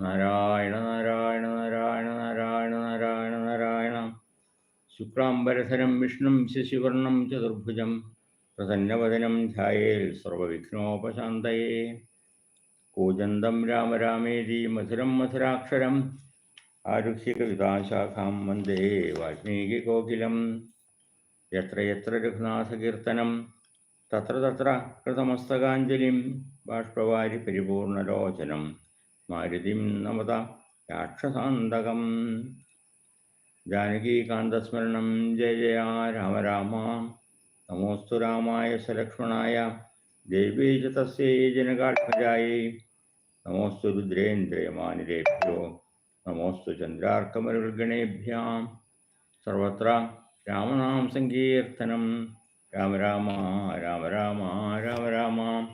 നാരായണ നാരായണ നാരായണ നാരായണ നാരായണ നാരായണ. ശുക്ലാംബരധരം വിഷ്ണു ശശിവർണം ചതുർഭുജം. പ്രസന്നവദനം ധ്യായേൽ സർവവിഘ്നോപശാന്തയേ. കൂജന്തം രാമ രാമേതി മധുരം മധുരാക്ഷരം. ആരുഹ്യ വന്ദേ വാൽമീകികോകിലം യത്ര യത്ര രഘുനാഥകീർത്തനം തത്ര തത്ര കൃതമസ്തകാഞ്ജലിം ബാഷ്പവാരി പരിപൂർണലോചനം. മാരുതിം നമത രാക്ഷസാന്തകം. ജാനകീകാന്തസ്മരണം ജയ ജയ രാമ രാമ. നമോസ്തു രാമായ സലക്ഷ്മണായ. ദേവീ ച തസ്യൈ ജനകാത്മജായൈ. നമോസ്തു രുദ്രേന്ദ്രയമാനിരേഭ്യോ. നമോസ്തു ചന്ദ്രാർക്കമരുൾഗണേഭ്യാം. സർവത്ര രാമനാം സങ്കീർത്തനം. രാമ രാമ രാമ രാമ രാമ രാമ.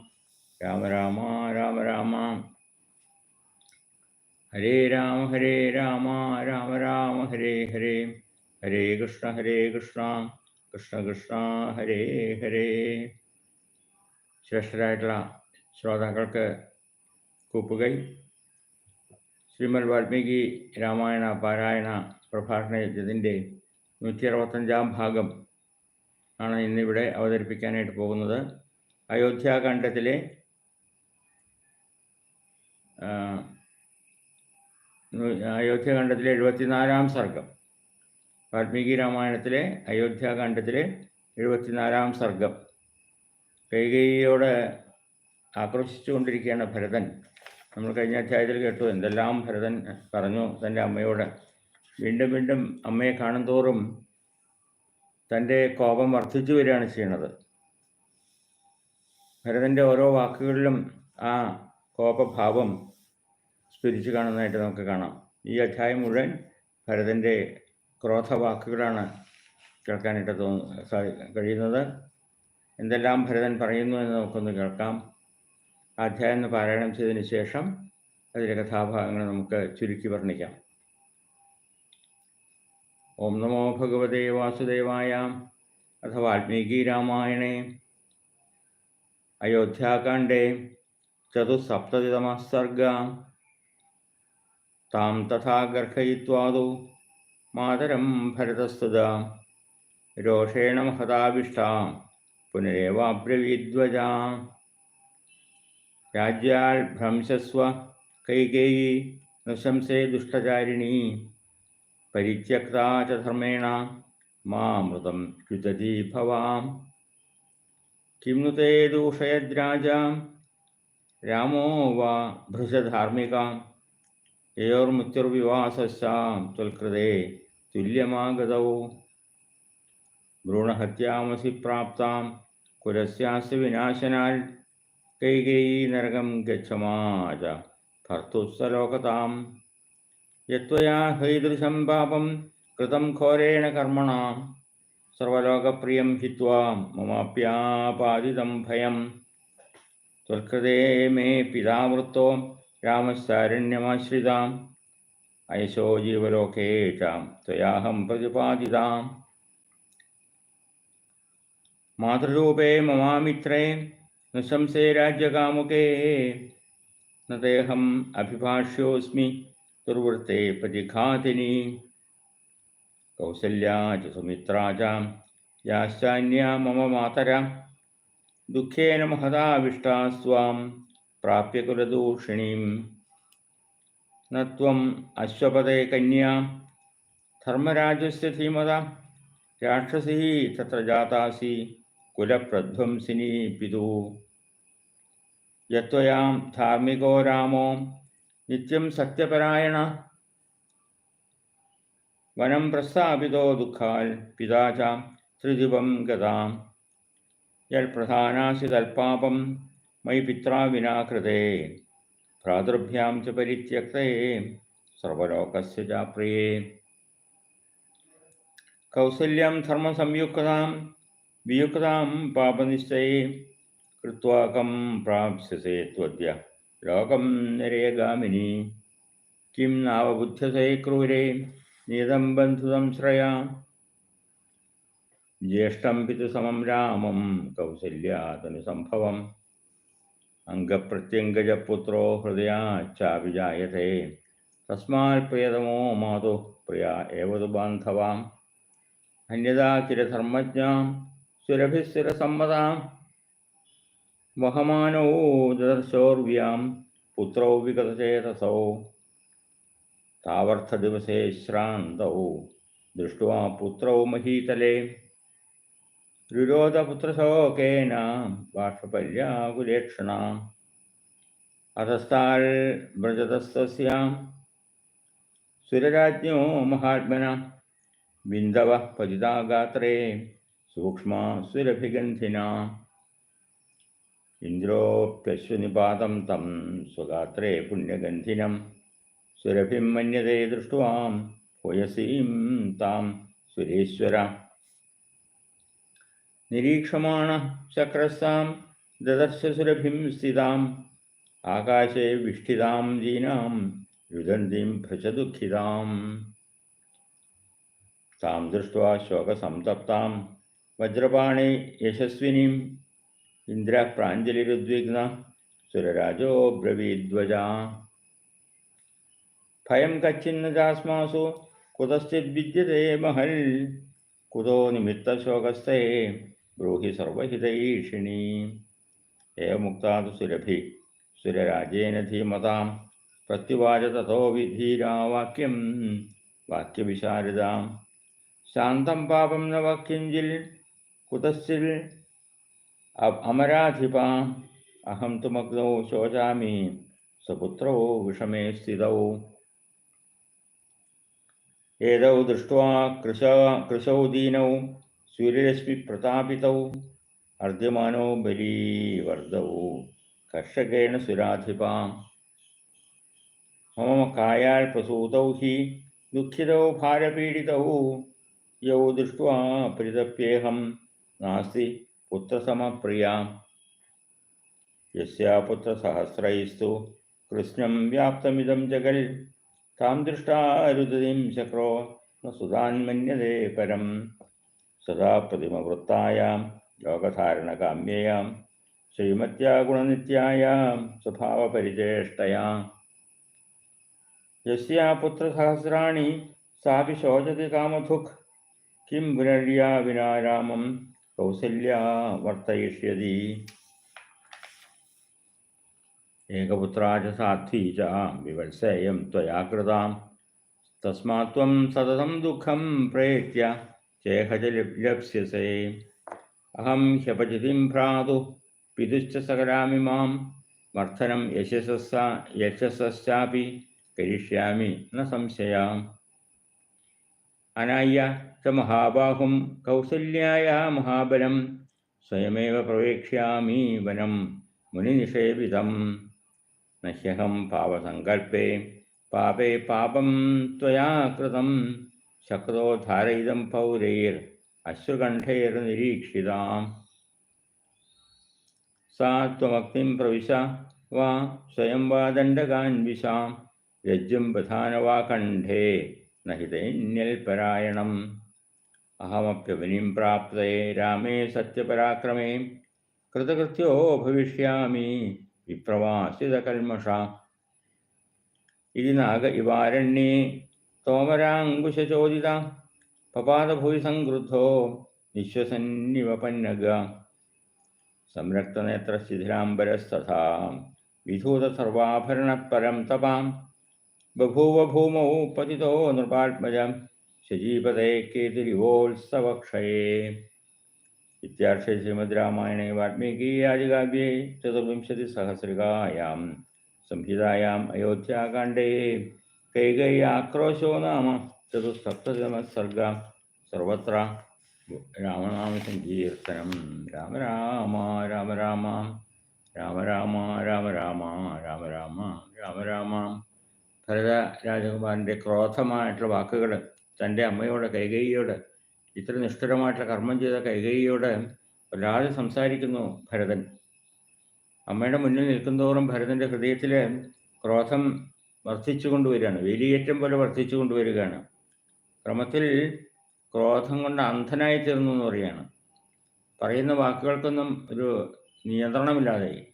രാമ രാമ രാമ രാമ. ഹരേ രാമ ഹരേ രാമ രാമ രാമ ഹരേ ഹരേ. ഹരേ കൃഷ്ണ ഹരേ കൃഷ്ണ കൃഷ്ണ കൃഷ്ണ ഹരേ ഹരേ. ശ്രേഷ്ഠരായിട്ടുള്ള ശ്രോതാക്കൾക്ക് കൂപ്പുകൈ. ശ്രീമൽ വാൽമീകി രാമായണ പാരായണ പ്രഭാഷണ യജ്ഞത്തിന്റെ നൂറ്റി അറുപത്തഞ്ചാം ഭാഗം ആണ് ഇന്നിവിടെ അവതരിപ്പിക്കാനായിട്ട് പോകുന്നത്. അയോധ്യാകാന്ഡത്തിലെ അയോധ്യാകാന്ഡത്തിലെ എഴുപത്തിനാലാം സർഗം. വാൽമീകി രാമായണത്തിലെ അയോധ്യാഖണ്ഡത്തിലെ എഴുപത്തിനാലാം സർഗം. കൈകേയിയോട് ആക്രോശിച്ചുകൊണ്ടിരിക്കുകയാണ് ഭരതൻ. നമ്മൾ കഴിഞ്ഞ അധ്യായത്തിൽ കേട്ടു എന്തെല്ലാം ഭരതൻ പറഞ്ഞു തന്റെ അമ്മയോട്. വീണ്ടും വീണ്ടും അമ്മയെ കാണും തോറും തന്റെ കോപം വർദ്ധിച്ചു വരികയാണ് ചെയ്യുന്നത് ഭരതന്റെ ഓരോ വാക്കുകളിലും ആ കോപഭാവം സ്ഫുരിച്ചു കാണുന്നതായിട്ട് നമുക്ക് കാണാം. ഈ അധ്യായം മുഴുവൻ ഭരതന്റെ ക്രോധവാക്കുകളാണ് കേൾക്കാനായിട്ട് തോന്നു കഴിയുന്നത്. എന്തെല്ലാം ഭരതൻ പറയുന്നു എന്ന് നമുക്കൊന്ന് കേൾക്കാം. അധ്യായം എന്ന് പാരായണം ചെയ്തതിന് ശേഷം അതിലെ കഥാഭാഗങ്ങൾ നമുക്ക് ചുരുക്കി വർണിക്കാം. ഓം നമോ ഭഗവതേ വാസുദേവായ അഥവാ വാൽമീകി രാമായണേ. അയോധ്യാകാണ്ഡേ ചതുസപ്തതിതമ സർഗ तां तथा गर्भयित्वादौ मातरं भरतस्तुदां रोषेण महताविष्टां पुनरेवाब्रवीद्वजां। राज्याल्भ्रंशस्व कैकेयी नशंसे दुष्टचारिणी। परित्यक्ता च धर्मेण मामृतं च्युतती भवाम्। किं नु ते रामो वा യയോർമൃത്യുർവിവാസസ്സാം ത്വൽകൃതേ തുല്യമാഗതൗ. ഭ്രൂണഹത്യാമസി പ്രാപ്താം. കുലസ്യാസ് വിനാശനാൽ കൈകേയീ നരകം ഗച്ഛമാച ഭർത്തുസ്സലോകതാം യത്വയാ ഹൈദൃശം പാപം കൃതം ഘോരേണ കർമ്മണ. സർവലോകപ്രിയം ഹിത്വാ മമാപ്യാപാദിതം ഭയം. ത്വൽകൃതേ മേ പിതാവൃത്തോ रामस्तारण्यमाश्रिताम् ऐशो जीवलोकेयाहम येषां त्वयाहं ममा मित्रे ममामित्रे न संसे राज्यकामुके, न देहम अभिभाष्योस्मी दुर्वृत्ते प्रतिघाति कौसल्या च सुमित्रा च मम मातरा दुःखेन महता स्वाम പ്രാപ്യ കുലദൂഷിണീം. നത്വം ത്വം അശ്വപദേ കന്യാ. ധർമ്മരാജസ്യ ധീമത രാക്ഷസീ തത്ര ജാതാസി. കുലപ്രധ്വംസിനി പിതു. യത്വയാം ധാർമ്മികോ രാമോ. നിത്യം സത്യപരായണ. വനം പ്രസ്ഥാപിതോ ദുഃഖാൽ പിതാ ച ത്രിദിവം ഗതാം. യൽപ്രധാനാസി मयि पिता विना कृते। भ्रातृभ्यां च परित्यक्ते। सर्वलोकस्य च प्रिये। कौसल्यां धर्मसंयुक्तां वियुक्तां पापनिश्चये। कृत्वा प्राप्स्यसे त्वद्य लोकं निरेगामिनि। किं नावबुध्यसे क्रूरे, नियतं बन्धुतं श्रया। ज्येष्ठं पितुसमं रामं कौसल्यातनुसम्भवम् അംഗപ്രത്യങ്കജപുത്രോ ഹൃദയാച്ചാവിജായത്തെ തസ്മാൽ പ്രിയതമോ മാതു പ്രിയ ഏവതു ബാന്ധവാം. അന്യതാ ചിരധർമ്മജ്ഞാം സുരഭിസ്ഥിരസമ്മതാം. വഹമാനോ ദർശോർവ്യാം പുത്രോ വിഗതചേതസോ. താവർത്ഥദിവസേ ശ്രാന്തൗ. ദൃഷ്ട്വാ പുത്രൗ മഹീതലേ. രുരോധപുത്രശോകേന ബാഷ്പര്യാകുലേക്ഷണ അധസ്ഥാൽ വ്രജതസ്യാം സുരരാജ്ഞോ മഹാത്മന. ബിന്ദവ പതിതാഗാത്രേ. സൂക്ഷ്മ സുരഭിഗന്ധിന. ഇന്ദ്രോപ്യശ്വനിപാതം തം സ്വഗാത്രേ പുണ്യഗന്ധിനം. സുരഭിം മന്യതേ ദൃഷ്ടുവാം. ഭൂയസീം താം സുരേശ്വര. നിരീക്ഷമാണ ചക്രസാം ദദർശസുരഭിം സ്ഥിതാം. ആകാശേ വിഷ്ഠിതാം ദീനാം രുദന്തീം ഭ്രശദുഃഖിതാം താം ദൃഷ്ട്വാ ശോകസംതപ്താം വജ്രപാണി യശസ്വിനീം. ഇന്ദ്രപ്രാഞ്ജലിരുദ്വിഗ്ന സുരരാജോ ബ്രവീദ്വജ ഭയം കച്ചിന്ന ജാസ്മാസു വിദ്യതേ മഹൽ കുതോ നിമിത്തശോകസ്ഥേ. ബ്രൂഹി സർവഹിതൈഷിണീ ഏവമുക്താതു സുരഭി സുരരാജേന ധീമതാം പ്രത്യുവാച തഥോ വിധീരാവാക്യം വാക്യവിശാരദാം ശാന്തം പാപം ന വാക്യഞ്ചിൽ കുതശ്ചിൽ അമരാധിപ അഹം തു മഗ്നൗ ശോചാമി സപുത്രോ വിഷമേ സ്ഥിതൗ ഏതൗ ദൃഷ്ട്വാ കൃശ കൃശൗ ദീനൗ സൂര്യരശ്മിപ്രതാപിതൗ അർദ്ധ്യമാനോ ബലീവർദ്ധവും. കർഷകേണ സുരാധിപാം. മമ കായാൽ പ്രസൂതൗ ഹി ദുഃഖിതൗ ഭാരപീഡിതൗ. യൗ ദൃഷ്ട്വാ പ്രിതപ്യേഹം നാസ്തി പുത്രസമപ്രിയാം. യസ്യാ പുത്രസഹസ്രൈസ്തു കൃഷ്ണം വ്യാപ്തമിതം ജഗൽ. താം ദൃഷ്ടാരുദതിം ചക്രോ സുതാൻ മന്യതേ പരം. सदा प्रतिमवृत्तायां योगधारणकाम्ययां श्रीमत्या गुणनित्यायां स्वभावपरिचेष्टया यस्या पुत्रसहस्राणि सापि शोचति कामधुक्। किं विनर्या विना रामं कौसल्या वर्तयिष्यति। एकपुत्रा च साध्वी च विवर्षेयं त्वया कृतां तस्मात् त्वं सततं दुःखं प्रेत्य चेहजलिप्यसे अहम ह्यपचिति भ्रातु पितुश्च सकरामि माँ। मर्थनं यशसस्सा यशसश्चापि करिष्यामि, न संशया अनाय च महाबाहुं कौसल्याय महाबलं स्वयमेव प्रवेक्ष्यामि वनं मुनिनिषेवितम्। न ह्यहं पावसङ्कल्पे पापे पापं त्वया कृतम्। ശക്രോ ധാരയിതം പൗരൈർ അശ്രുകണ്ഠൈർനിരീക്ഷിതാം സാ ത്വമഗ്നിം പ്രവിശ വാ സ്വയം വാ ദണ്ഡകാൻവിശാം. രജ്ജും പ്രധാന വാ കണ്ഠേ നഹിതന്യൽപരായണം അഹമപ്യവനിം പ്രാപ്തേ രാമേ സത്യപരാക്രമേ. കൃതകൃത്യോ ഭവിഷ്യാമി വിപ്രവാസിതകൽമഷ. ഇതി നാഗ ഇവാരണ്യേ तोमराङ्कुशचोदिता पपादभुवि सङ्क्रुद्धो विधूत सर्वाभरण परम तपां बभूव भूमौ पति नृपात्मज शजीपते कीर्तिवोत्सव केतुरिवोत्सवक्षये। इत्यार्षे श्रीमद्रामायणे वाल्मीकीयादिकाव्ये चतुर्विंशतिसहस्रिकायां संहितायाम् अयोध्याकाण्डे। കൈകൈ ആക്രോശോ നാമ ചതുസപ്തമസർഗ സർവത്ര രാമനാമ സങ്കീർത്തനം രാമ രാമ രാമ രാമ രാമ രാമ രാമ രാമ രാമ രാമ രാമ രാമ. ഭരത രാജകുമാരന്റെ ക്രോധമായിട്ടുള്ള വാക്കുകൾ തന്റെ അമ്മയോട് കൈകൈയോട് ഇത്ര നിഷ്ഠുരമായിട്ടുള്ള കർമ്മം ചെയ്ത കൈകൈയോട് ഒരാളെ സംസാരിക്കുന്നു ഭരതൻ. അമ്മയുടെ മുന്നിൽ നിൽക്കുന്നതോറും ഭരതന്റെ ഹൃദയത്തിലെ ക്രോധം വർദ്ധിച്ചു കൊണ്ടുവരികയാണ്. വേലിയേറ്റം പോലെ വർദ്ധിച്ചു കൊണ്ടുവരികയാണ്. ക്രമത്തിൽ ക്രോധം കൊണ്ട് അന്ധനായി തീർന്നു എന്ന് പറയുകയാണ്. പറയുന്ന വാക്കുകൾക്കൊന്നും ഒരു നിയന്ത്രണമില്ലാതെ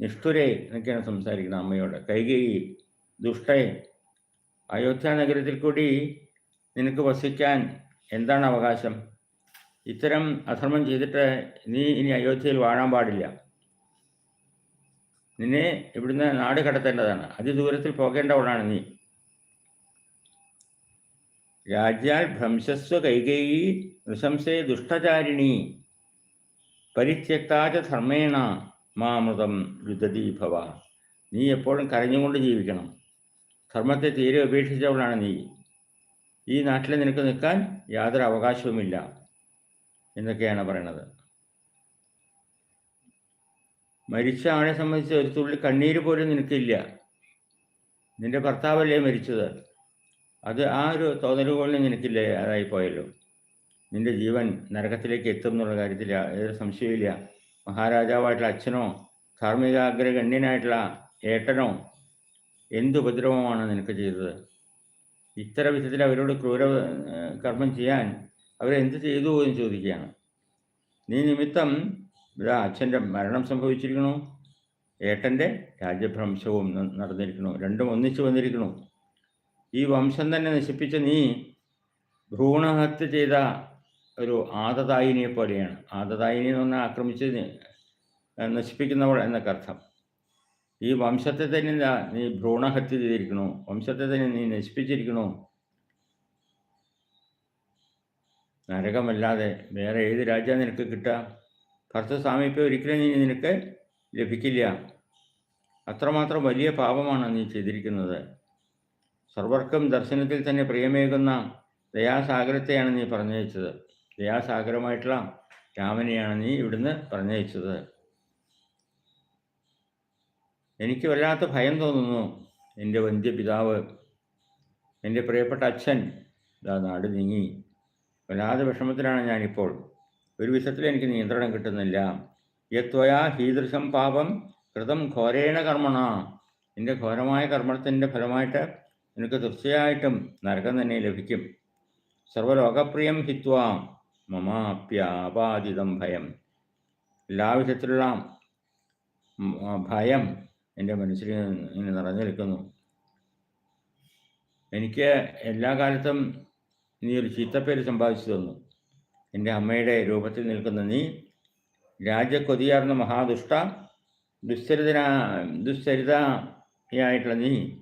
നിഷ്ഠുരെ എന്നൊക്കെയാണ് സംസാരിക്കുന്നത് അമ്മയോട്. കൈകേയി ദുഷ്ടേ അയോധ്യ നഗരത്തിൽ കൂടി നിനക്ക് വസിക്കാൻ എന്താണ് അവകാശം? ഇത്തരം അധർമ്മം ചെയ്തിട്ട് നീ ഇനി അയോധ്യയിൽ വാഴാൻ പാടില്ല. നിന്നെ ഇവിടുന്ന് നാട് കടത്തേണ്ടതാണ്. അതിദൂരത്തിൽ പോകേണ്ടവളാണ് നീ. രാജ്യാൽ ഭ്രംശസ്വ കൈകേയി നൃശംസേ ദുഷ്ടചാരിണി. പരിത്യക്താച ധർമ്മേണ മാമൃതം രുദതി ഭവ നീ എപ്പോഴും കരഞ്ഞുകൊണ്ട് ജീവിക്കണം. ധർമ്മത്തെ തീരെ ഉപേക്ഷിച്ചവളാണ് നീ. ഈ നാട്ടിൽ നിനക്ക് നിൽക്കാൻ യാതൊരു അവകാശവുമില്ല എന്നൊക്കെയാണ് പറയണത് മരിച്ച ആളെ സംബന്ധിച്ച് ഒരു തുള്ളി കണ്ണീര് പോലും നിനക്കില്ല. നിന്റെ ഭർത്താവല്ലേ മരിച്ചത്? അത് ആ ഒരു പോലും നിനക്കില്ല അതായി പോയല്ലോ നിന്റെ ജീവൻ നരകത്തിലേക്ക് എത്തും എന്നുള്ള കാര്യത്തിൽ ഏതൊരു സംശയമില്ല മഹാരാജാവായിട്ടുള്ള അച്ഛനോ ധാർമ്മികാഗ്രഗണ്യനായിട്ടുള്ള ഏട്ടനോ എന്ത് ഉപദ്രവമാണ് നിനക്ക് ചെയ്തത്? ഇത്തരം വിധത്തിൽ അവരോട് ക്രൂര കർമ്മം ചെയ്യാൻ അവരെന്ത് ചെയ്തു എന്ന് ചോദിക്കുകയാണ്. നീ നിമിത്തം ഇതാ അച്ഛന്റെ മരണം സംഭവിച്ചിരിക്കണു. ഏട്ടന്റെ രാജ്യഭ്രംശവും നടന്നിരിക്കണു. രണ്ടും ഒന്നിച്ചു വന്നിരിക്കണു. ഈ വംശം തന്നെ നശിപ്പിച്ച നീ ഭ്രൂണഹത്യ ചെയ്ത ഒരു ആദതായിനിയെ പോലെയാണ്. ആദതായിനി എന്ന് പറഞ്ഞാൽ ആക്രമിച്ച് നശിപ്പിക്കുന്നവൾ എന്നൊക്കെ അർത്ഥം. ഈ വംശത്തെ തന്നെ നീ ഭ്രൂണഹത്യ ചെയ്തിരിക്കണു. വംശത്തെ തന്നെ നീ നശിപ്പിച്ചിരിക്കണു. നരകമല്ലാതെ വേറെ ഏത് രാജ്യം നിനക്ക് കിട്ടുക? ഭർത്ത സാമീപ്യം ഒരിക്കലും നീ നിനക്ക് ലഭിക്കില്ല. അത്രമാത്രം വലിയ പാപമാണ് നീ ചെയ്തിരിക്കുന്നത്. സർവർക്കും ദർശനത്തിൽ തന്നെ പ്രിയമേകുന്ന ദയാസാഗരത്തെയാണ് നീ പറഞ്ഞയച്ചത്. ദയാസാഗരമായിട്ടുള്ള രാമനെയാണ് നീ ഇവിടുന്ന് പറഞ്ഞയച്ചത്. എനിക്ക് വല്ലാത്ത ഭയം തോന്നുന്നു എന്റെ വന്ധ്യ പിതാവ്. എന്റെ പ്രിയപ്പെട്ട അച്ഛൻ നാട് നീങ്ങി. വല്ലാതെ വിഷമത്തിലാണ് ഞാനിപ്പോൾ. ഒരു വിധത്തിൽ എനിക്ക് നിയന്ത്രണം കിട്ടുന്നില്ല. യത്വയാ ഹീദൃശം പാപം കൃതം ഘോരേണ കർമ്മണ. എന്റെ ഘോരമായ കർമ്മത്തിന്റെ ഫലമായിട്ട് എനിക്ക് തീർച്ചയായിട്ടും നരകം തന്നെ ലഭിക്കും. സർവലോകപ്രിയം ഹിത്വ മമാപ്യാപാദിതം ഭയം. എല്ലാവിധത്തിലുള്ള ഭയം എന്റെ മനസ്സിൽ ഇങ്ങനെ നിറഞ്ഞു നിൽക്കുന്നു എനിക്ക് എല്ലാ കാലത്തും നീ ഒരു ചീത്തപ്പേര് സമ്പാദിച്ചു തന്നു. എന്റെ അമ്മയുടെ രൂപത്തിൽ നിൽക്കുന്ന നീ രാജ്യക്കൊതിയാർന്ന മഹാദുഷ്ട ദുസ്സരിതനാ ദുസ്സരിതയായിട്ടുള്ള നീ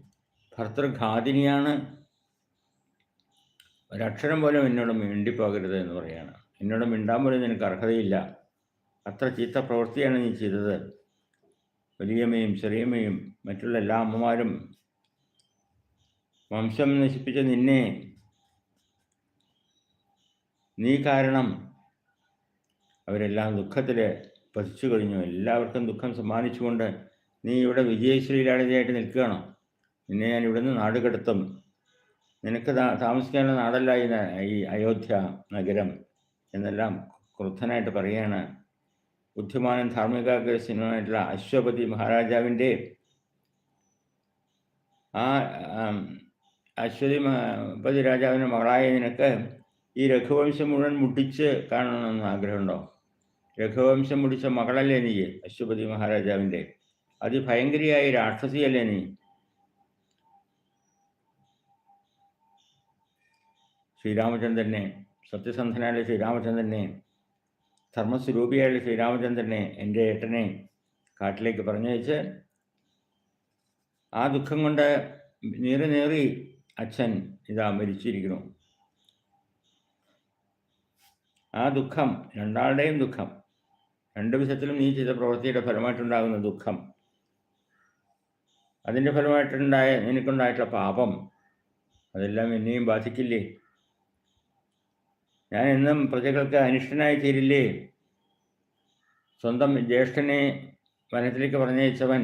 ഭർത്തൃഘാതിനിയാണ്. ഒരക്ഷരം പോലും എന്നോട് മിണ്ടിപ്പോകരുത് എന്ന് പറയാണ്. എന്നോട് മിണ്ടാൻ പോലും നിനക്ക് അർഹതയില്ല. അത്ര ചീത്ത പ്രവൃത്തിയാണ് നീ ചെയ്തത്. വലിയമ്മയും ചെറിയമ്മയും മറ്റുള്ള എല്ലാ അമ്മമാരും വംശം നശിപ്പിച്ച നിന്നെ നീ കാരണം അവരെല്ലാം ദുഃഖത്തിൽ പതിച്ചു കഴിഞ്ഞു എല്ലാവർക്കും ദുഃഖം സമ്മാനിച്ചുകൊണ്ട് നീ ഇവിടെ വിജയശ്രീലാളിതയായിട്ട് നിൽക്കുകയാണോ നിന്നെ ഞാൻ ഇവിടുന്ന് നാട് കടത്തും നിനക്ക് താമസിക്കാനുള്ള നാടല്ല ഈ അയോധ്യ നഗരം എന്നെല്ലാം ക്രുദ്ധനായിട്ട് പറയുകയാണ് ബുദ്ധിമാനൻ ധാർമ്മികാഗ്രസ്യനുമായിട്ടുള്ള അശ്വപതി മഹാരാജാവിന്റെ ആ അശ്വതി പതി രാജാവിന്റെ മകളായ നിനക്ക് ഈ രഘുവംശം മുഴുവൻ മുട്ടിച്ച് കാണണമെന്ന് ആഗ്രഹമുണ്ടോ? രഘുവംശം മുടിച്ച മകളല്ലേ നീ അശ്വപതി മഹാരാജാവിന്റെ? അതിഭയങ്കരിയായ രാക്ഷസിയല്ലേ നീ? ശ്രീരാമചന്ദ്രനെ സത്യസന്ധനായ ശ്രീരാമചന്ദ്രനെ ധർമ്മസ്വരൂപിയായ ശ്രീരാമചന്ദ്രനെ എന്റെ ഏട്ടനെ കാട്ടിലേക്ക് പറഞ്ഞയച്ച് ആ ദുഃഖം കൊണ്ട് നീറി നീറി അച്ഛൻ ഇതാ മരിച്ചിരിക്കുന്നു. ആ ദുഃഖം രണ്ടാളുടെയും ദുഃഖം രണ്ട് വിധത്തിലും നീ ചെയ്ത പ്രവൃത്തിയുടെ ഫലമായിട്ടുണ്ടാകുന്ന ദുഃഖം. അതിന്റെ ഫലമായിട്ടുണ്ടായ നിനക്കുണ്ടായിട്ടുള്ള പാപം അതെല്ലാം എന്നെയും ബാധിക്കില്ലേ? ഞാൻ എന്നും പ്രജകൾക്ക് അനിഷ്ടനായി തീരില്ലേ? സ്വന്തം ജ്യേഷ്ഠനെ വനത്തിലേക്ക് പറഞ്ഞയച്ചവൻ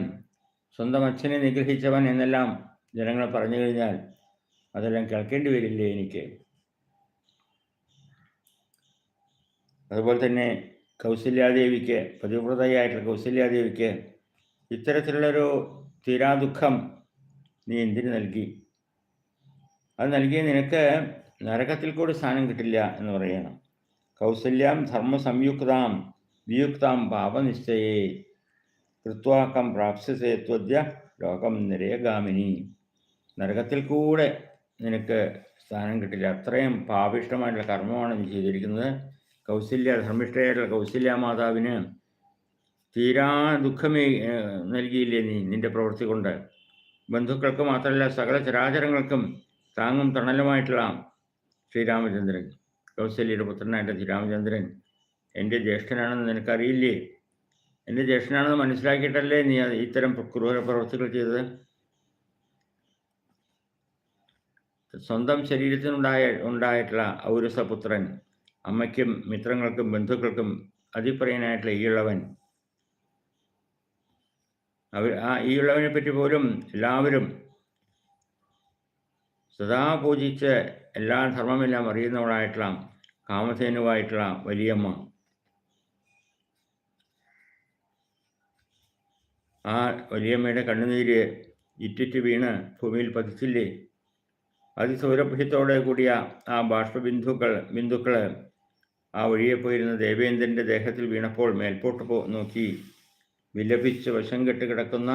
സ്വന്തം അച്ഛനെ നിഗ്രഹിച്ചവൻ എന്നെല്ലാം ജനങ്ങൾ പറഞ്ഞു കഴിഞ്ഞാൽ അതെല്ലാം കേൾക്കേണ്ടി വരില്ലേ എനിക്ക്? അതുപോലെ തന്നെ കൗസല്യാദേവിക്ക് പതിവ്രതയായിട്ടുള്ള കൗസല്യാദേവിക്ക് ഇത്തരത്തിലുള്ളൊരു തീരാദുഃഖം നീ എന്തിനു നൽകി? അത് നൽകിയ നിനക്ക് നരകത്തിൽ കൂടി സ്ഥാനം കിട്ടില്ല എന്ന് പറയണം കൗസല്യം ധർമ്മ സംയുക്താം വിയുക്താം പാപനിശ്ചയേ കൃത്വാക്കം പ്രാപ്സ്യസേത്വദ്യ ലോകം നിരയഗാമിനി. നരകത്തിൽ കൂടെ നിനക്ക് സ്ഥാനം കിട്ടില്ല. അത്രയും പാപിഷ്ടമായിട്ടുള്ള കർമ്മമാണ് നീ ചെയ്തിരിക്കുന്നത്. കൗസല്യ ധർമ്മിഷ്ഠയായിട്ടുള്ള കൗസല്യ മാതാവിന് തീരാ ദുഃഖമേ നൽകിയില്ലേ നീ നിന്റെ പ്രവൃത്തി കൊണ്ട്? ബന്ധുക്കൾക്ക് മാത്രമല്ല സകല ചരാചരങ്ങൾക്കും താങ്ങും തണലുമായിട്ടുള്ള ശ്രീരാമചന്ദ്രൻ കൗസല്യയുടെ പുത്രനായിട്ട് ശ്രീരാമചന്ദ്രൻ എന്റെ ജ്യേഷ്ഠനാണെന്ന് നിനക്കറിയില്ലേ? എന്റെ ജ്യേഷ്ഠനാണെന്ന് മനസ്സിലാക്കിയിട്ടല്ലേ നീ ഇത്തരം ക്രൂര പ്രവൃത്തികൾ ചെയ്തത്? സ്വന്തം ശരീരത്തിനുണ്ടായ ഉണ്ടായിട്ടുള്ള ഔരസപുത്രൻ അമ്മയ്ക്കും മിത്രങ്ങൾക്കും ബന്ധുക്കൾക്കും അതിപ്രിയനായിട്ടുള്ള ഈയുള്ളവൻ. അവർ ആ ഈയുള്ളവനെ പറ്റി പോലും എല്ലാവരും സദാ പൂജിച്ച് എല്ലാ ധർമ്മമെല്ലാം അറിയുന്നവളായിട്ടുള്ള കാമധേനുവായിട്ടുള്ള വലിയമ്മ. ആ വലിയമ്മയുടെ കണ്ണുനീര് ഇറ്റിറ്റ് വീണ് ഭൂമിയിൽ പതിച്ചില്ലേ? അതിസൗരഭ്യത്തോടെ കൂടിയ ആ ബാഷ്പബിന്ദുക്കൾ ബിന്ദുക്കൾ ആ വഴിയെ പോയിരുന്ന ദേവേന്ദ്രന്റെ ദേഹത്തിൽ വീണപ്പോൾ മേൽപോട്ട് പോ നോക്കി വിലപിച്ച് വശം കെട്ട് കിടക്കുന്ന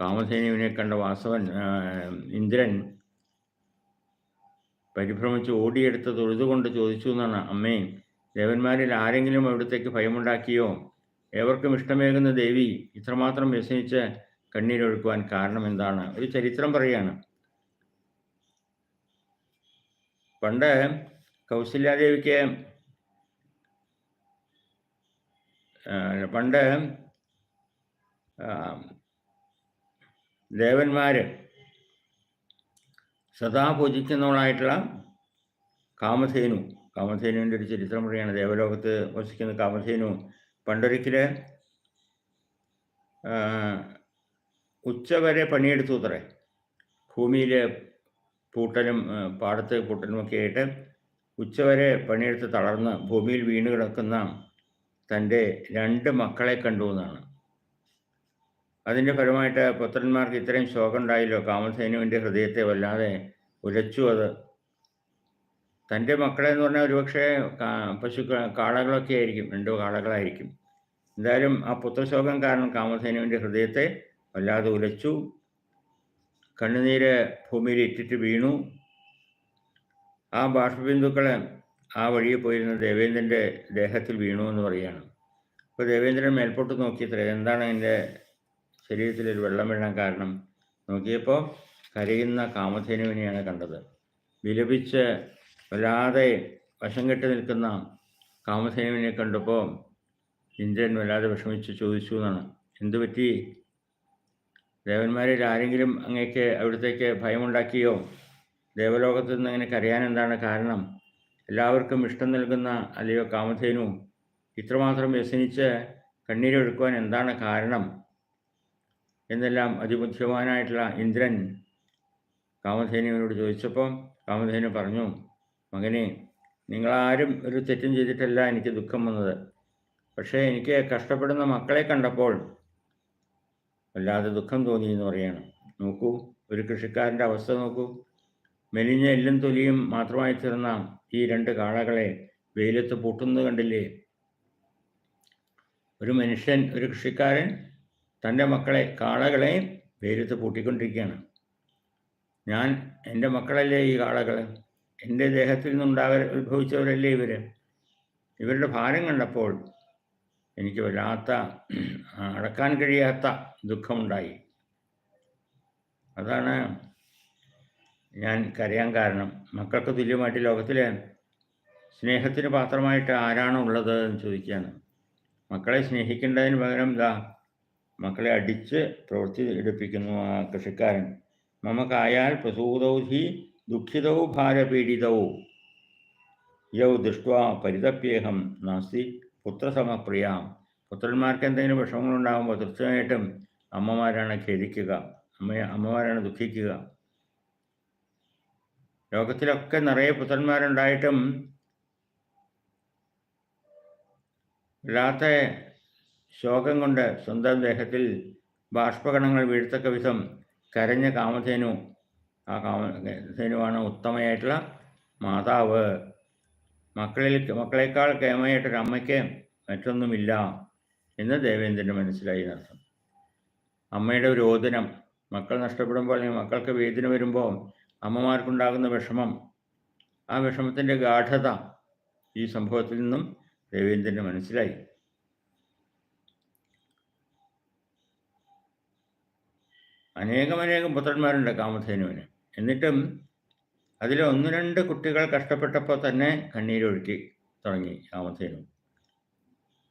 കാമധേനുവിനെ കണ്ട വാസവൻ ഇന്ദ്രൻ പരിഭ്രമിച്ച് ഓടിയെടുത്ത് തൊഴുതുകൊണ്ട് ചോദിച്ചു എന്നാണ്. അമ്മേ ദേവന്മാരിൽ ആരെങ്കിലും അവിടത്തേക്ക് ഭയമുണ്ടാക്കിയോ? ഏവർക്കും ഇഷ്ടമേകുന്ന ദേവി ഇത്രമാത്രം വ്യസനിച്ച് കണ്ണീരൊഴുക്കുവാൻ കാരണം എന്താണ്? ഒരു ചരിത്രം പറയാണ്. പണ്ട് കൗസല്യാദേവിക്ക് പണ്ട് ദേവന്മാർ സദാ പൂജിക്കുന്നവളായിട്ടുള്ള കാമധേനു കാമധേനുവിന്റെ ഒരു ചരിത്രം പറയുകയാണ് ദേവലോകത്ത് വസിക്കുന്ന കാമധേനു. പണ്ടൊരിക്കൽ ഉച്ചവരെ പണിയെടുത്തു അത്രേ ഭൂമിയിൽ പൂട്ടലും പാടത്ത് പൂട്ടലുമൊക്കെ ആയിട്ട് ഉച്ചവരെ പണിയെടുത്ത് തളർന്ന് ഭൂമിയിൽ വീണ് കിടക്കുന്ന തന്റെ രണ്ട് മക്കളെ കണ്ടു എന്നാണ്. അതിന്റെ ഫലമായിട്ട് പുത്രന്മാർക്ക് ഇത്രയും ശോകം ഉണ്ടായില്ലോ കാമസേനുവിന്റെ ഹൃദയത്തെ വല്ലാതെ ഉലച്ചു അത്. തന്റെ മക്കളെ എന്ന് പറഞ്ഞാൽ ഒരുപക്ഷെ പശു കാളകളൊക്കെ ആയിരിക്കും. രണ്ടു കാളകളായിരിക്കും. എന്തായാലും ആ പുത്രശോകം കാരണം കാമസേനുവിന്റെ ഹൃദയത്തെ വല്ലാതെ ഉലച്ചു. കണ്ണുനീര് ഭൂമിയിൽ ഇറ്റിട്ട് വീണു. ആ ബാഷ്പബിന്ദുക്കൾ ആ വഴിയെ പോയിരുന്ന ദേവേന്ദ്രന്റെ ദേഹത്തിൽ വീണു എന്ന് പറയുകയാണ്. അപ്പോൾ ദേവേന്ദ്രൻ മേൽപോട്ട് നോക്കിയത്രേ എന്താണ് എന്റെ ശരീരത്തിൽ ഒരു വെള്ളം വീഴാൻ കാരണം? നോക്കിയപ്പോൾ കരയുന്ന കാമധേനുവിനെയാണ് കണ്ടത്. വിലപിച്ച് വല്ലാതെ വശം കെട്ടി നിൽക്കുന്ന കാമധേനുവിനെ കണ്ടപ്പോൾ ഇന്ദ്രൻ വല്ലാതെ വിഷമിച്ച് ചോദിച്ചു എന്നാണ്. എന്തു പറ്റി? ദേവന്മാരിൽ ആരെങ്കിലും അങ്ങേക്ക് അവിടത്തേക്ക് ഭയമുണ്ടാക്കിയോ? ദേവലോകത്ത് നിന്ന് അങ്ങനെ കരയാൻ എന്താണ് കാരണം? എല്ലാവർക്കും ഇഷ്ടം നൽകുന്ന അല്ലയോ കാമധേനു? ഇത്രമാത്രം വ്യസനിച്ച് കണ്ണീരൊഴുക്കുവാൻ എന്താണ് കാരണം? എന്നെല്ലാം അതിബുദ്ധിമാനായിട്ടുള്ള ഇന്ദ്രൻ കാമധേനുവിനോട് ചോദിച്ചപ്പോൾ കാമധേനു പറഞ്ഞു മകനെ നിങ്ങളാരും ഒരു തെറ്റും ചെയ്തിട്ടല്ല എനിക്ക് ദുഃഖം വന്നത്. പക്ഷേ എനിക്ക് കഷ്ടപ്പെടുന്ന മക്കളെ കണ്ടപ്പോൾ വല്ലാതെ ദുഃഖം തോന്നി എന്ന് പറയാണ്. നോക്കൂ ഒരു കൃഷിക്കാരന്റെ അവസ്ഥ നോക്കൂ. മെലിഞ്ഞ എല്ലും തൊലിയും മാത്രമായി തീർന്ന ഈ രണ്ട് കാളകളെ വെയിലത്ത് പൂട്ടുന്നത് കണ്ടില്ലേ? ഒരു മനുഷ്യൻ ഒരു കൃഷിക്കാരൻ തന്റെ മക്കളെ കാളകളെ വെയിലത്ത് പൂട്ടിക്കൊണ്ടിരിക്കുകയാണ്. ഞാൻ എന്റെ മക്കളല്ലേ ഈ കാളകൾ? എന്റെ ദേഹത്തിൽ നിന്നുണ്ടാവ ഉത്ഭവിച്ചവരല്ലേ ഇവർ ഇവരുടെ ഭാരം കണ്ടപ്പോൾ എനിക്ക് വല്ലാത്ത അടക്കാൻ കഴിയാത്ത ദുഃഖമുണ്ടായി. അതാണ് ഞാൻ കരയാൻ കാരണം. മക്കൾക്ക് തുല്യമായിട്ട് ലോകത്തിലെ സ്നേഹത്തിന് പാത്രമായിട്ട് ആരാണ് ഉള്ളത് എന്ന് ചോദിക്കുകയാണ്. മക്കളെ സ്നേഹിക്കേണ്ടതിന് പകരം ഇതാ മക്കളെ അടിച്ച് പ്രവൃത്തി എടുപ്പിക്കുന്നു ആ കൃഷിക്കാരൻ. മമക്കായാൽ പ്രസൂതൗധി ദുഃഖിതവും ഭാരപീഡിതവും യൗ ദൃഷ്ട പരിതപ്യേഹം നാസ്തി പുത്രസമപ്രിയ. പുത്രന്മാർക്ക് എന്തെങ്കിലും വിഷമങ്ങളുണ്ടാകുമ്പോൾ തീർച്ചയായിട്ടും അമ്മമാരാണ് ഖേദിക്കുക. അമ്മയെ അമ്മമാരാണ് ദുഃഖിക്കുക. ലോകത്തിലൊക്കെ നിറയെ പുത്രന്മാരുണ്ടായിട്ടും വല്ലാത്ത ശോകം കൊണ്ട് സ്വന്തം ദേഹത്തിൽ ബാഷ്പകണങ്ങൾ വീഴ്ത്തക്ക വിധം കരഞ്ഞ കാമധേനു. ആ കാമധേനുവാണ് ഉത്തമയായിട്ടുള്ള മാതാവ്. മക്കളിൽ മക്കളേക്കാൾ കേമയായിട്ടൊരു അമ്മയ്ക്ക് മറ്റൊന്നുമില്ല എന്ന് ദേവേന്ദ്രന് മനസ്സിലായി എന്നർത്ഥം. അമ്മയുടെ ഒരു ഓദനം മക്കൾ നഷ്ടപ്പെടുമ്പോൾ അല്ലെങ്കിൽ മക്കൾക്ക് വേദന വരുമ്പോൾ അമ്മമാർക്കുണ്ടാകുന്ന വിഷമം ആ വിഷമത്തിന്റെ ഗാഠത ഈ സംഭവത്തിൽ നിന്നും ദേവേന്ദ്രന് മനസ്സിലായി. അനേകമനേകം പുത്രന്മാരുണ്ട് കാമധേനുവിന്. എന്നിട്ടും അതിലെ ഒന്ന് രണ്ട് കുട്ടികൾ കഷ്ടപ്പെട്ടപ്പോൾ തന്നെ കണ്ണീരൊഴുക്കി തുടങ്ങി കാമധേനു.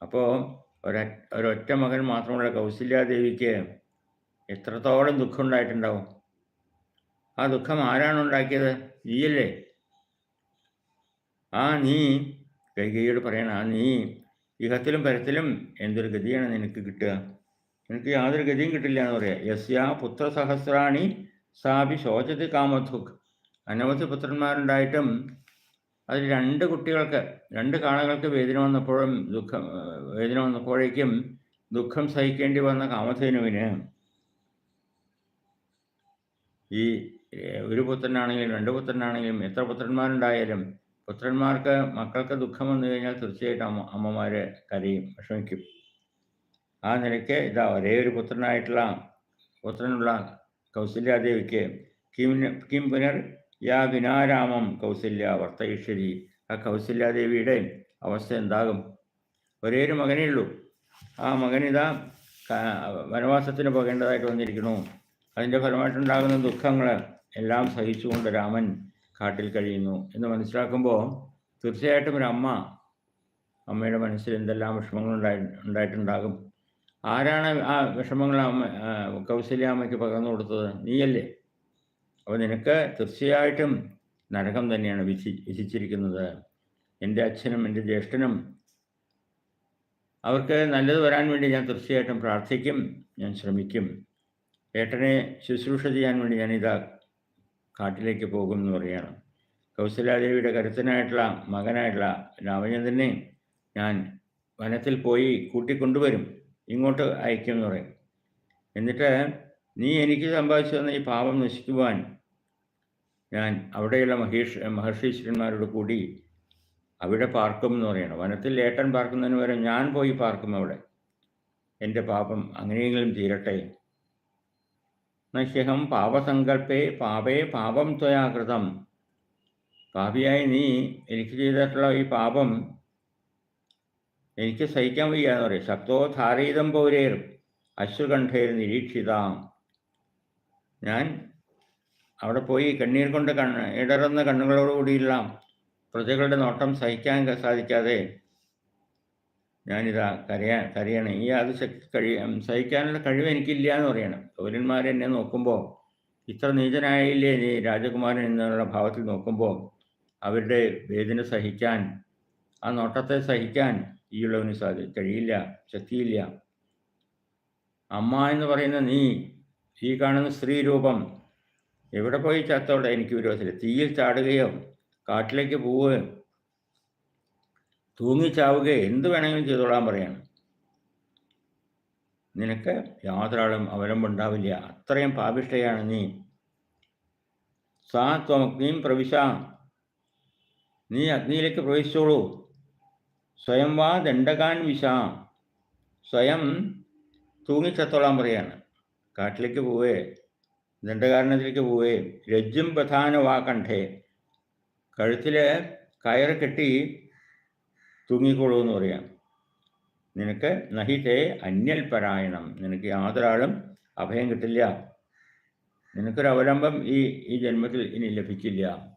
അപ്പോൾ ഒര ഒരൊറ്റ മകൻ മാത്രമുള്ള കൗസല്യാദേവിക്ക് എത്രത്തോളം ദുഃഖം ഉണ്ടായിട്ടുണ്ടാവും ആ ദുഃഖം ആരാണ് ഉണ്ടാക്കിയത് നീയല്ലേ? ആ നീ കൈകൈയോട് പറയണ ആ നീ ഇഹത്തിലും പരത്തിലും എന്തൊരു ഗതിയാണ് നിനക്ക് കിട്ടുക? നിനക്ക് യാതൊരു ഗതിയും കിട്ടില്ല എന്ന് പറയാം. യസ്യാ പുത്രസഹസ്രാണി സാബി ശോചതി കാമധുക്. അനവധി പുത്രന്മാരുണ്ടായിട്ടും അതിൽ രണ്ട് കുട്ടികൾക്ക് രണ്ട് കാളകൾക്ക് വേദന വന്നപ്പോഴും ദുഃഖം വേദന വന്നപ്പോഴേക്കും ദുഃഖം സഹിക്കേണ്ടി വന്ന കാമധേനുവിന് ഈ ഒരു പുത്രനാണെങ്കിലും രണ്ട് പുത്രനാണെങ്കിലും എത്ര പുത്രന്മാരുണ്ടായാലും പുത്രന്മാർക്ക് മക്കൾക്ക് ദുഃഖം വന്നു കഴിഞ്ഞാൽ തീർച്ചയായിട്ടും അമ്മ അമ്മമാർ കരയും വിഷമിക്കും. ആ നിലയ്ക്ക് ഇതാ ഒരേ ഒരു പുത്രനായിട്ടുള്ള പുത്രനുള്ള കൗസല്യാദേവിക്ക് കിം കിം പുനർ യാ വിനാരാമം കൗസല്യ വർത്തയിശ്വരി ആ കൗസല്യാദേവിയുടെ അവസ്ഥ എന്താകും? ഒരേ ഒരു മകനേ ഉള്ളൂ. ആ മകനിതാ വനവാസത്തിന് പോകേണ്ടതായിട്ട് വന്നിരിക്കുന്നു. അതിന്റെ ഫലമായിട്ടുണ്ടാകുന്ന ദുഃഖങ്ങൾ എല്ലാം സഹിച്ചുകൊണ്ട് രാമൻ കാട്ടിൽ കഴിയുന്നു എന്ന് മനസ്സിലാക്കുമ്പോൾ തീർച്ചയായിട്ടും ഒരു അമ്മ അമ്മയുടെ മനസ്സിൽ എന്തെല്ലാം വിഷമങ്ങൾ ഉണ്ടായി ഉണ്ടായിട്ടുണ്ടാകും. ആരാണ് ആ വിഷമങ്ങൾ അമ്മ കൗസല്യാമ്മയ്ക്ക് പകർന്നു കൊടുത്തത്? നീയല്ലേ? അപ്പോൾ നിനക്ക് തീർച്ചയായിട്ടും നരകം തന്നെയാണ് വിധി വിധിച്ചിരിക്കുന്നത് എന്റെ അച്ഛനും എന്റെ ജ്യേഷ്ഠനും അവർക്ക് നല്ലത് വരാൻ വേണ്ടി ഞാൻ തീർച്ചയായിട്ടും പ്രാർത്ഥിക്കും ഞാൻ ശ്രമിക്കും. ഏട്ടനെ ശുശ്രൂഷ ചെയ്യാൻ വേണ്ടി ഞാനിതാ കാട്ടിലേക്ക് പോകും എന്ന് പറയുകയാണ്. കൗസലാദേവിയുടെ കരുത്തനായിട്ടുള്ള മകനായിട്ടുള്ള രാമചന്ദ്രനെ ഞാൻ വനത്തിൽ പോയി കൂട്ടിക്കൊണ്ടുവരും ഇങ്ങോട്ട് അയക്കും എന്ന് പറയും. എന്നിട്ട് നീ എനിക്ക് സമ്പാദിച്ചു തന്ന ഈ പാപം നശിക്കുവാൻ ഞാൻ അവിടെയുള്ള മഹേഷ് മഹർഷീശ്വരന്മാരോട് കൂടി അവിടെ പാർക്കും എന്ന് പറയണം. വനത്തിൽ ഏട്ടൻ പാർക്കുന്നതിന് പകരം ഞാൻ പോയി പാർക്കും അവിടെ. എന്റെ പാപം അങ്ങനെയെങ്കിലും തീരട്ടെ നശ്യഹം പാപസങ്കല്പേ പാപേ പാപം ത്വയാകൃതം പാപിയായി നീ എനിക്ക് ചെയ്തിട്ടുള്ള ഈ പാപം എനിക്ക് സഹിക്കാൻ വയ്യ എന്ന് പറയും. ശക്തോ ധാരീതം പൗരേർ അശ്വകണ്ഠേർ നിരീക്ഷിതാം. ഞാൻ അവിടെ പോയി കണ്ണീർ കൊണ്ട് കണ്ണ് ഇടറുന്ന കണ്ണുകളോടുകൂടിയുള്ള പ്രജകളുടെ നോട്ടം സഹിക്കാൻ സാധിക്കാതെ ഞാനിതാ കരയാൻ കരയണം. ഈ അത് കഴി സഹിക്കാനുള്ള കഴിവ് എനിക്കില്ല എന്ന് പറയണം. പൗരന്മാർ എന്നെ നോക്കുമ്പോൾ ഇത്ര നീചനായില്ലേ നീ രാജകുമാരൻ എന്നുള്ള ഭാവത്തിൽ നോക്കുമ്പോൾ അവരുടെ വേദന സഹിക്കാൻ ആ നോട്ടത്തെ സഹിക്കാൻ ഈ ഉള്ളവന് സാധി കഴിയില്ല ശക്തിയില്ല. അമ്മ എന്ന് പറയുന്ന നീ ഈ കാണുന്ന സ്ത്രീ രൂപം എവിടെ പോയി ചത്തോടെ എനിക്ക് വിരോധത്തില്ല തീയിൽ ചാടുകയോ കാട്ടിലേക്ക് പോവുകയോ തൂങ്ങിച്ചാവുകയോ എന്ത് വേണമെങ്കിലും ചെയ്തോളാൻ പറയാണ്. നിനക്ക് യാതൊരാളും അവലംബുണ്ടാവില്ല. അത്രയും പാപിഷ്ടയാണ് നീ. സാ ത്വമഗ്നിയും പ്രവിശാം. നീ അഗ്നിയിലേക്ക് പ്രവേശിച്ചോളൂ. സ്വയം വാ ദണ്ഡകാൻ വിശാം. സ്വയം തൂങ്ങിച്ചത്തോളാൻ പറയാണ്. കാട്ടിലേക്ക് പോവേ. ദണ്ഡകാരണത്തിലേക്ക് പോവേ. രജ്ജും പ്രധാന വാ കണ്ഠേ. കഴുത്തിൽ കയറ് കെട്ടി തൂങ്ങിക്കോളൂ എന്ന് പറയാം. നിനക്ക് നഹിതേ അന്യൽപരായണം. നിനക്ക് യാതൊരാളും അഭയം കിട്ടില്ല. നിനക്കൊരു അവലംബം ഈ ഈ ജന്മത്തിൽ ഇനി ലഭിക്കില്ല.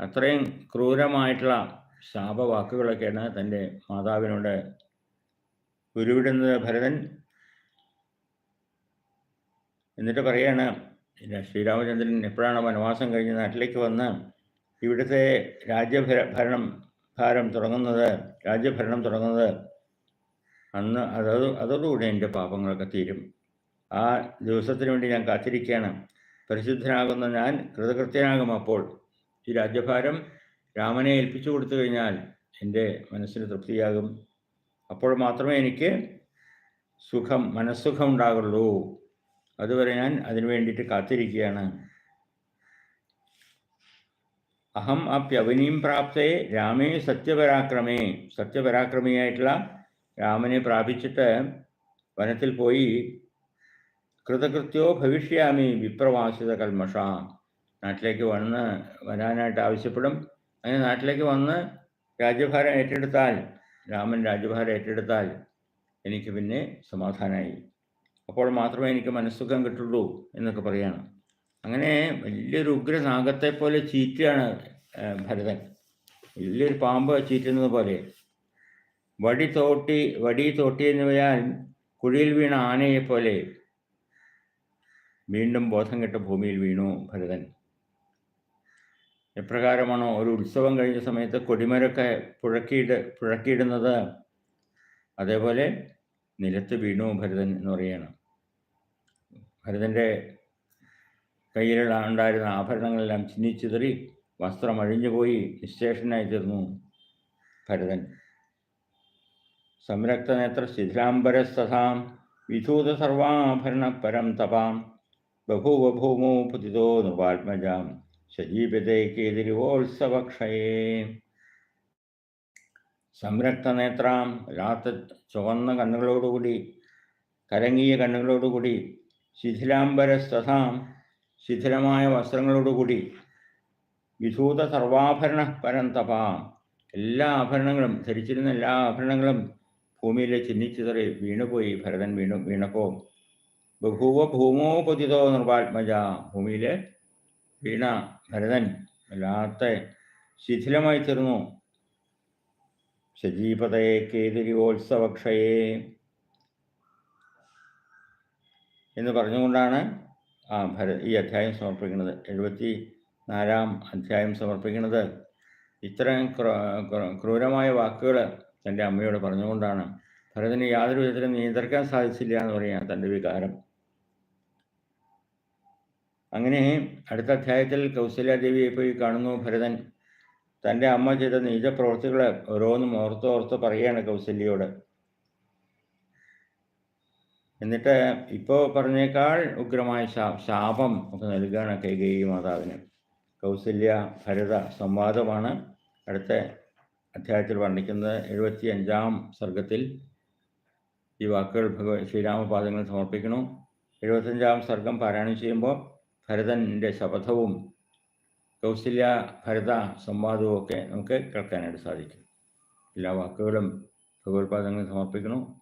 അത്രയും ക്രൂരമായിട്ടുള്ള ശാപവാക്കുകളൊക്കെയാണ് തന്റെ മാതാവിനോട് ഉരുവിടുന്നത്. ഭരതൻ എന്നിട്ട് പറയാണ് ശ്രീരാമചന്ദ്രൻ എപ്പോഴാണ് വനവാസം കഴിഞ്ഞ് നാട്ടിലേക്ക് വന്ന് ഇവിടുത്തെ രാജ്യഭര ഭരണം ഭാരം തുടങ്ങുന്നത് രാജ്യഭരണം തുടങ്ങുന്നത് അന്ന് അതോ അതോടുകൂടി എന്റെ പാപങ്ങളൊക്കെ തീരും. ആ ദിവസത്തിന് വേണ്ടി ഞാൻ കാത്തിരിക്കുകയാണ്. പരിശുദ്ധനാകുന്ന ഞാൻ കൃതകൃത്യനാകും അപ്പോൾ ഈ രാജ്യഭാരം രാമനെ ഏൽപ്പിച്ചു കൊടുത്തു കഴിഞ്ഞാൽ എന്റെ മനസ്സിന് തൃപ്തിയാകും. അപ്പോൾ മാത്രമേ എനിക്ക് സുഖം മനസ്സുഖം ഉണ്ടാകുള്ളൂ. അതുവരെ ഞാൻ അതിനു വേണ്ടിയിട്ട് കാത്തിരിക്കുകയാണ്. അഹം അപ്യവനീം പ്രാപ്തേ രാമേ സത്യപരാക്രമേ. സത്യപരാക്രമിയായിട്ടുള്ള രാമനെ പ്രാപിച്ചിട്ട് വനത്തിൽ പോയി കൃതകൃത്യോ ഭവിഷ്യാമി വിപ്രവാസിത കൽമഷ നാട്ടിലേക്ക് വന്ന് വരാനായിട്ട് ആവശ്യപ്പെടും. അങ്ങനെ നാട്ടിലേക്ക് വന്ന് രാജ്യഭാരം ഏറ്റെടുത്താൽ രാമൻ രാജ്യഭാരം ഏറ്റെടുത്താൽ എനിക്ക് പിന്നെ സമാധാനമായി അപ്പോൾ മാത്രമേ എനിക്ക് മനസ്സുഖം കിട്ടുള്ളൂ എന്നൊക്കെ പറയാണ്. അങ്ങനെ വലിയൊരു ഉഗ്രനാഗത്തെ പോലെ ചീറ്റുകയാണ് ഭരതൻ. വലിയൊരു പാമ്പ് ചീറ്റുന്നത് പോലെ. വടി തോട്ടി വടി തോട്ടി എന്നിവയാൽ കുഴിയിൽ വീണ ആനയെ പോലെ വീണ്ടും ബോധം കെട്ട ഭൂമിയിൽ വീണു ഭരതൻ. എപ്രകാരമാണോ ഒരു ഉത്സവം കഴിഞ്ഞ സമയത്ത് കൊടിമരൊക്കെ പുഴക്കിയിട പുഴക്കിയിടുന്നത്? അതേപോലെ നിലത്ത് വീണു ഭരതൻ എന്ന് പറയുകയാണ്. ഭരതന്റെ കയ്യിലുള്ള ഉണ്ടായിരുന്ന ആഭരണങ്ങളെല്ലാം ചിന്നിച്ചിതറി വസ്ത്രം അഴിഞ്ഞുപോയി നിശേഷനായി തീർന്നു ഭരതൻ. സംരക്തനേത്ര ശിഥിലാംബരസ്തഥാം വിധൂത സർവാഭരണ പരം തപാം ബഭൂവ പുതിതോ നൃപാത്മജാം ശജീപതേക്കെതിരിവോത്സവക്ഷയേ സംരക്തനേത്രാം രാത്ത ചുവന്ന കണ്ണുകളോടുകൂടി കരങ്ങിയ കണ്ണുകളോടുകൂടി ശിഥിലാംബരസ്തഥാം ശിഥിലമായ വസ്ത്രങ്ങളോടുകൂടി വിധൂത സർവാഭരണ പരന്തപാം എല്ലാ ആഭരണങ്ങളും ധരിച്ചിരുന്ന എല്ലാ ആഭരണങ്ങളും ഭൂമിയിലെ ചിന്നിച്ചിതറി വീണുപോയി. ഭരതൻ വീണു വീണപ്പോൾ ബഭൂവ ഭൂമോ പൊതിതോ നിർവാത്മജ. ഭൂമിയിലെ വീണ ഭരതൻ വല്ലാത്ത ശിഥിലമായി തീർന്നു. ശജീപതയെ കേതിരിവോത്സവക്ഷയേ എന്ന് പറഞ്ഞുകൊണ്ടാണ് ആ ഭര ഈ അധ്യായം സമർപ്പിക്കുന്നത് എഴുപത്തി നാലാം അധ്യായം സമർപ്പിക്കുന്നത് ക്രൂ- ക്രൂരമായ വാക്കുകൾ തന്റെ അമ്മയോട് പറഞ്ഞുകൊണ്ടാണ്. ഭരതന് യാതൊരു വിധത്തിലും നിയന്ത്രിക്കാൻ സാധിച്ചില്ല എന്ന് പറയാം തന്റെ വികാരം. അങ്ങനെ അടുത്ത അധ്യായത്തിൽ കൗസല്യാദേവിയെ പോയി കാണുന്നു ഭരതൻ. തന്റെ അമ്മ ചെയ്ത നീചപ്രവൃത്തികൾ ഓരോന്നും ഓർത്ത് ഓർത്ത് പറയുകയാണ് കൗസല്യയോട് എന്നിട്ട് ഇപ്പോൾ പറഞ്ഞേക്കാൾ ഉഗ്രമായ ശാപം ഒക്കെ നൽകുകയാണ് കൈകേയി മാതാവിന്. കൗസല്യ ഭരത സംവാദമാണ് അടുത്ത അധ്യായത്തിൽ വർണിക്കുന്നത്. എഴുപത്തി അഞ്ചാം സർഗത്തിൽ ഈ വാക്കുകൾ ഭഗവ ശ്രീരാമപാദങ്ങൾ സമർപ്പിക്കണു എഴുപത്തഞ്ചാം സർഗം പാരായണം ചെയ്യുമ്പോൾ ഭരതന്റെ ശപഥവും കൗസല്യ ഭരത സംവാദവും ഒക്കെ നമുക്ക് കേൾക്കാനായിട്ട് സാധിക്കും. എല്ലാ വാക്കുകളും ഭഗവത്പാദങ്ങൾ സമർപ്പിക്കണു